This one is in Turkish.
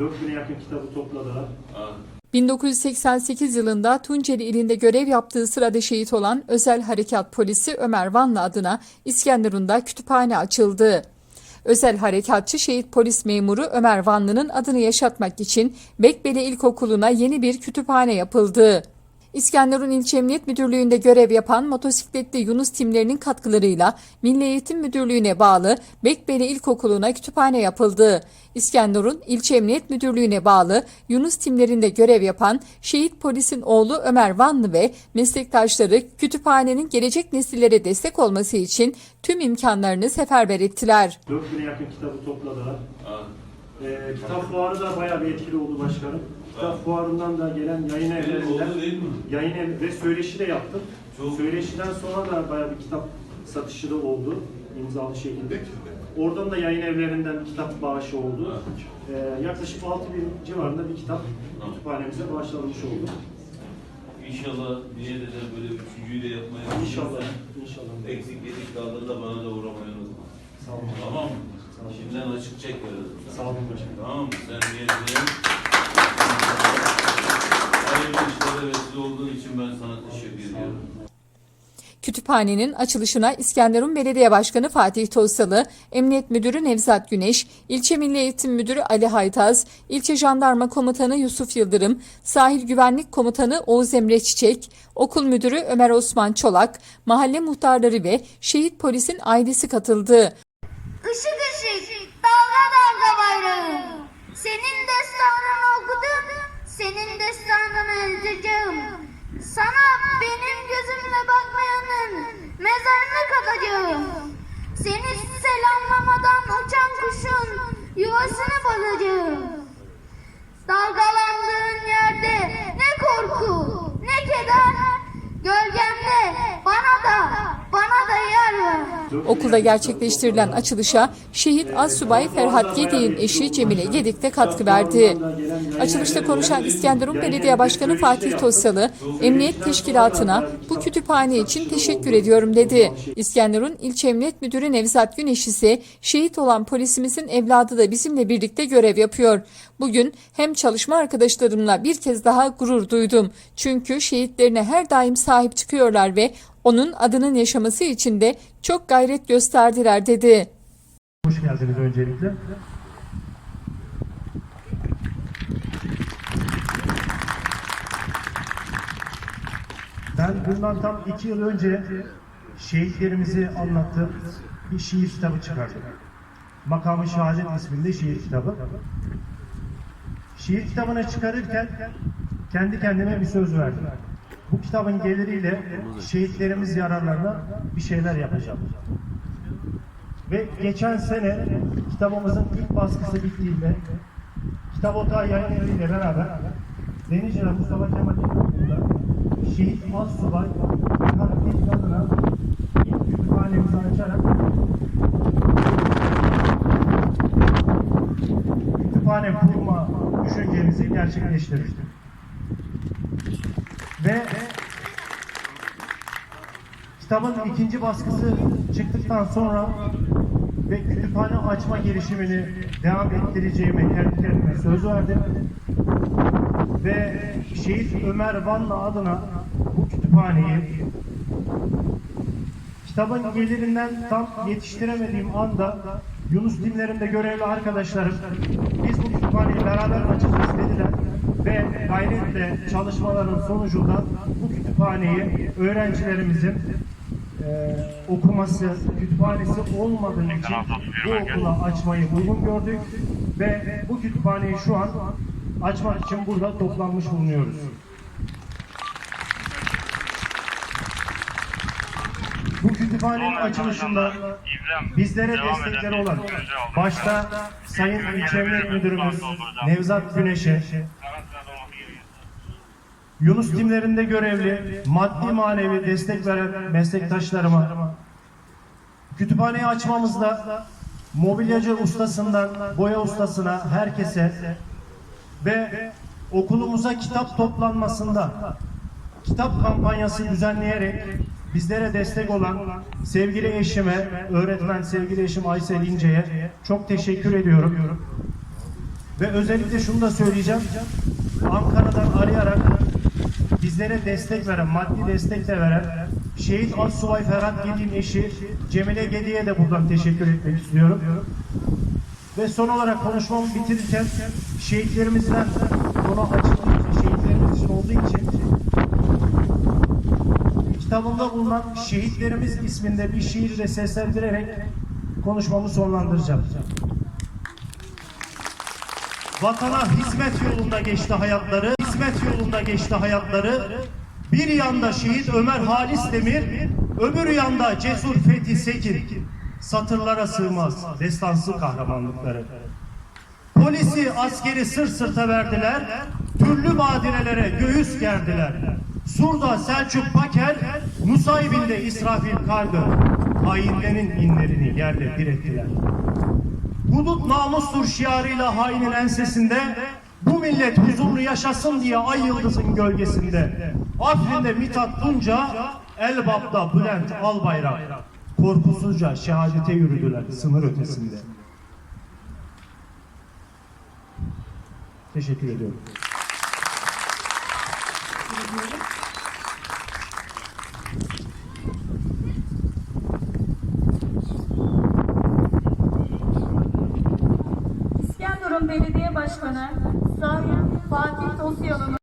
4000'e yakın kitabı topladılar. 1988 yılında Tunceli ilinde görev yaptığı sırada şehit olan Özel Harekat Polisi Ömer Vanlı adına İskenderun'da kütüphane açıldı. Özel harekatçı şehit polis memuru Ömer Vanlı'nın adını yaşatmak için Bekbele İlkokulu'na yeni bir kütüphane yapıldı. İskenderun İlçe Emniyet Müdürlüğü'nde görev yapan motosikletli Yunus timlerinin katkılarıyla Milli Eğitim Müdürlüğü'ne bağlı Bekbele İlkokulu'na kütüphane yapıldı. İskenderun İlçe Emniyet Müdürlüğü'ne bağlı Yunus timlerinde görev yapan şehit polisin oğlu Ömer Vanlı ve meslektaşları kütüphanenin gelecek nesillere destek olması için tüm imkanlarını seferber ettiler. 4000'e yakın kitabı topladılar. Ee, kitap fuarı da bayağı bir etkili oldu başkanım. Kitap fuarından da gelen yayın evlerinden yayın ev ve söyleşi de yaptık. Çok- Söyleşiden sonra da bayağı bir kitap satışı da oldu imzalı şekilde. Oradan da yayın evlerinden kitap bağışı oldu. Ee, yaklaşık 6000 civarında bir kitap kütüphanemize bağışlanmış oldu. İnşallah niyet eder böyle üçüncüyü de yapmaya. İnşallah. İnşallah. Eksik yedik kaldı da bana da uğramayı unutma. Sağ olun. Tamam Şimdiden açık çek verelim. Sağ olun başkanım. Tamam mı? Sen niyetine. Hayırlı işlere vesile olduğun için ben sana teşekkür ediyorum. Kütüphanenin açılışına İskenderun Belediye Başkanı Fatih Tozsalı, Emniyet Müdürü Nevzat Güneş, İlçe Milli Eğitim Müdürü Ali Haytaz, İlçe Jandarma Komutanı Yusuf Yıldırım, Sahil Güvenlik Komutanı Oğuz Emre Çiçek, Okul Müdürü Ömer Osman Çolak, mahalle muhtarları ve şehit polisin ailesi katıldı. Işık ışık, dalga bayrağım. Senin destanını okudum, senin destanını yazacağım. Sana benim gözümle bakmayanın mezarını katacağım. Seni selamlamadan uçan kuşun yuvasını bozacağım. Dalgalandığın yerde ne korku, ne keder, gölgemde bana da, bana da yer ver. Okulda gerçekleştirilen açılışa şehit Assubay Ferhat Gedik'in eşi Cemile Gedik de katkı verdi. Açılışta konuşan İskenderun Belediye Başkanı Fatih Tosyalı, Emniyet Teşkilatı'na bu kütüphane için teşekkür ediyorum dedi. İskenderun İlçe Emniyet Müdürü Nevzat Güneş ise şehit olan polisimizin evladı da bizimle birlikte görev yapıyor. Bugün hem çalışma arkadaşlarımla bir kez daha gurur duydum. Çünkü şehitlerine her daim sahip çıkıyorlar ve onun adının yaşaması için de çok gayret gösterdiler dedi. Hoş geldiniz öncelikle. Ben bundan tam iki yıl önce şehitlerimizi anlattığım bir şiir kitabı çıkardım. Makamı Şehadet isminde şiir kitabı. Şiir kitabını çıkarırken kendi kendime bir söz verdim. Bu kitabın geliriyle şehitlerimiz yararlarına bir şeyler yapacağım. Ve geçen sene kitabımızın ilk baskısı bittiğinde Kitap Otağı Yayın Evi ile beraber Denizli'de Mustafa Kemal İlkokulu'nda Şehit Assubay Ferhat Gedik adına ilk kütüphanemizi açarak kütüphane kurma düşüncemizi gerçekleştirdik. Ve Kitabın ikinci baskısı çıktıktan sonra ve kütüphane açma girişimini devam ettireceğime kendi söz verdim. Ve Şehit Ömer Vanlı adına bu kütüphaneyi kitabın gelirinden tam yetiştiremediğim anda Yunus dinlerinde görevli arkadaşlarım biz bu kütüphaneyi beraber açacağız dediler ve gayretle çalışmaların sonucunda bu kütüphaneyi öğrencilerimizin e, okuması, kütüphanesi olmadığı için bu okula açmayı uygun gördük. Ve bu kütüphaneyi şu an açmak için burada toplanmış bulunuyoruz. Bu kütüphanenin açılışında bizlere destekleri olan başta Sayın İlçe Müdürümüz Nevzat Güneş'e, Yunus timlerinde görevli maddi manevi destek veren meslektaşlarıma, kütüphaneyi açmamızda mobilyacı ustasından boya ustasına herkese ve okulumuza kitap toplanmasında kitap kampanyası düzenleyerek bizlere destek olan sevgili eşime, öğretmen sevgili eşim Aysel İnce'ye çok teşekkür ediyorum. Ve özellikle şunu da söyleyeceğim. Ankara'dan arayarak bizlere destek veren, maddi destek de veren Şehit Assubay Ferhat Gedi'nin eşi Cemile Gedi'ye de buradan teşekkür etmek istiyorum. Ve son olarak konuşmamı bitirirken şehitlerimizden açıldığı için, şehitlerimiz için olduğu için kitabımda bulunan Şehitlerimiz isminde bir şiirle seslendirerek konuşmamı sonlandıracağım. Vatana hizmet yolunda geçti hayatları, hizmet yolunda geçti hayatları. Bir yanda şehit Ömer Halis Demir, öbür yanda cesur Fethi Sekin. Satırlara sığmaz destansı kahramanlıkları. Polisi askeri sır sırta verdiler, türlü badirelere göğüs gerdiler. Surda Selçuk Paker, Nusaybin'de İsrafil Kargı, hainlerin inlerini yerde direttiler. Hudut namustur şiarıyla hainin ensesinde, bu millet huzurlu yaşasın diye ay yıldızın gölgesinde. Afrin'de Mithat Tunca, Elbap'ta Bülent Albayrak, korkusuzca şehadete yürüdüler sınır ötesinde. Teşekkür ediyorum. İskenderun Belediye Başkanı Sayın Fatih Tosyalı'nın